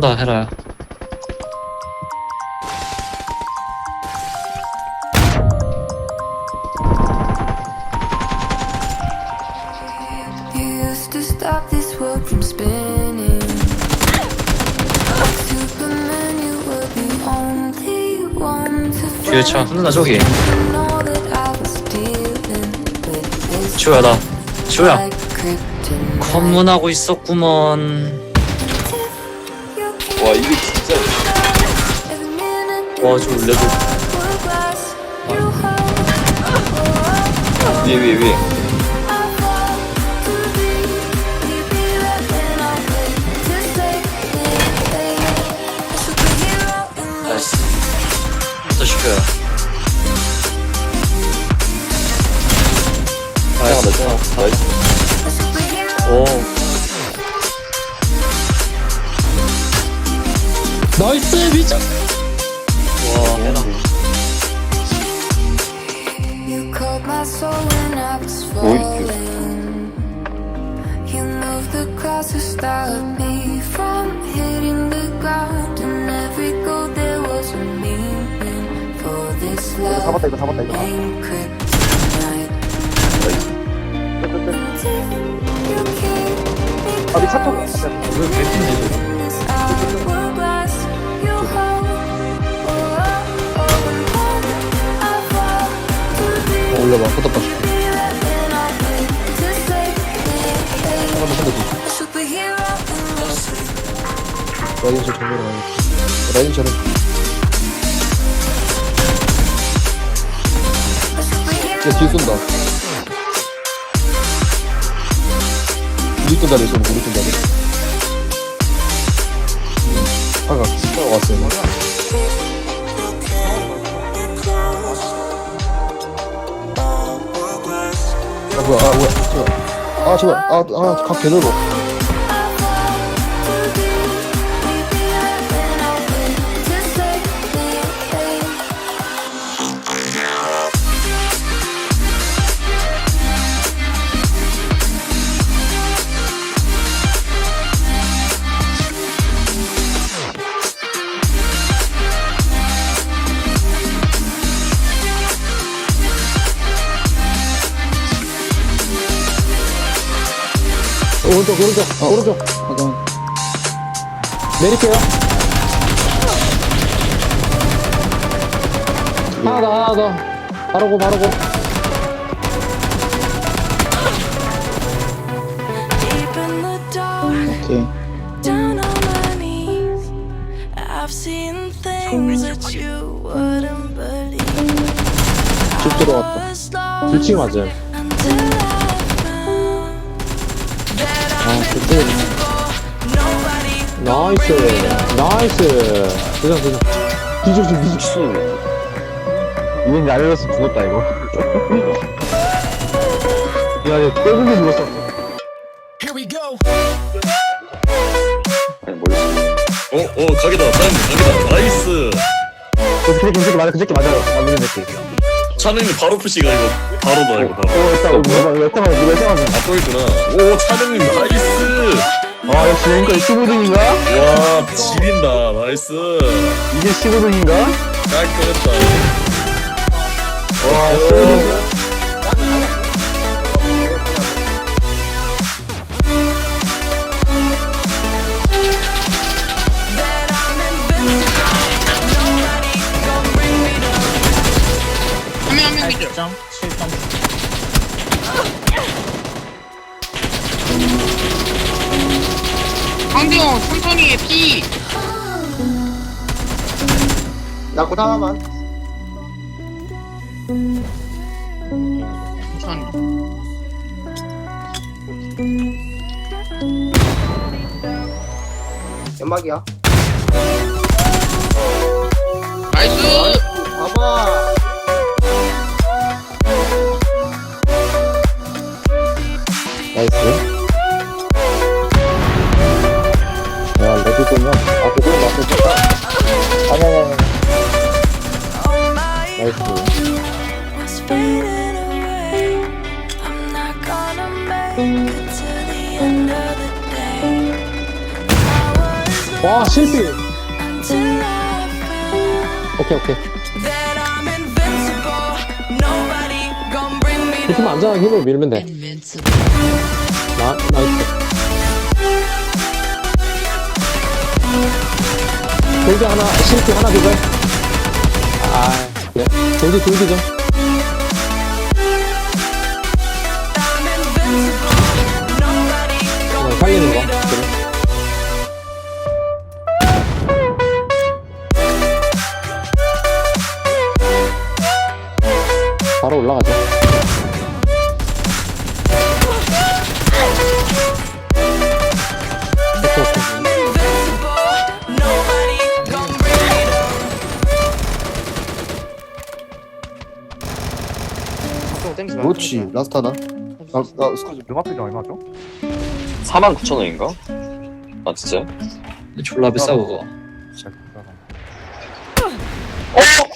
다 해라야. You used to stop this world from spinning. Like Superman, you were the only one to 뒤에 차. 누나 저기. 지호야 나. 지호야. 검문하고 있었구먼. 와 이게 진짜 every minute 와, 저 레벨. glass you hold. 위에 위에 위에 나이스. 또 시켜요. 나이스. 오. 나이스 미쳐. 와 해라. You called my soul when I was Oi. falling. You moved the clouds to stop me from hitting the ground. And every goal there was a meaning. For this love 잡았다 이거 잡았다 이거 아니 close. 왜 뱉는지 올려봐. 포탑 봐 라인샷 정면으로 가야겠다. 라인샷은 야 뒤에 쏜다. 우리 쏜다 내 손, 우리 쏜다 아가 아, 왔어요 뭐야. 아 뭐야 아 제발 아아각 개넓어 오른쪽 오른쪽 아 오른쪽 잠깐 내릴게요 하나 더 하나 더 바로고 바로고 오케이 Down on my knees, I've seen things that you wouldn't believe. 쭉 들어왔다 Was lost 불치 맞아요 until I 아 그때. 나이스. 나이스. 대장 대장 뒤져 좀 뒤져 이건 날려서 죽었다 이거. 야얘 떼굴려 죽었어. 아니 뭐였어 어? 어 각이다. 사장님 각이다. 나이스. 그 새끼 그 새끼 맞아 그 새끼 맞아요 맞는 새끼 차능님 바로 푸시가 이거 바로다 이거 바로 오 일단 누가 누가 탱하고 누가 탱하고 아또 있구나. 오 차능님 나이스! 아 역시 랭커 15등인가? 와 지린다. 나이스. 이게 15등인가? 깔끔했다. 와 오. 15등 강경 천천히 해 피. 나고 하나만 천천히. 연막이야 나이스. 아니 아니 Oh 나이스 와 실패 오케이 오케이 that I'm invincible. Nobody gon' bring me 이렇게. 안전하게 힘으로 밀면 돼 나, 나이스 돌기 하나 실수 하나 그걸 아 그래 돌기 돌기 좀 그냥 살리는 거? 그래. 바로 올라가자 그렇지 라스타다 나, 나 스쿼즈 명화표정 얼마죠? 49,000원인가? 아 진짜? 졸라 비싸 그거 진짜 비싸다. 어?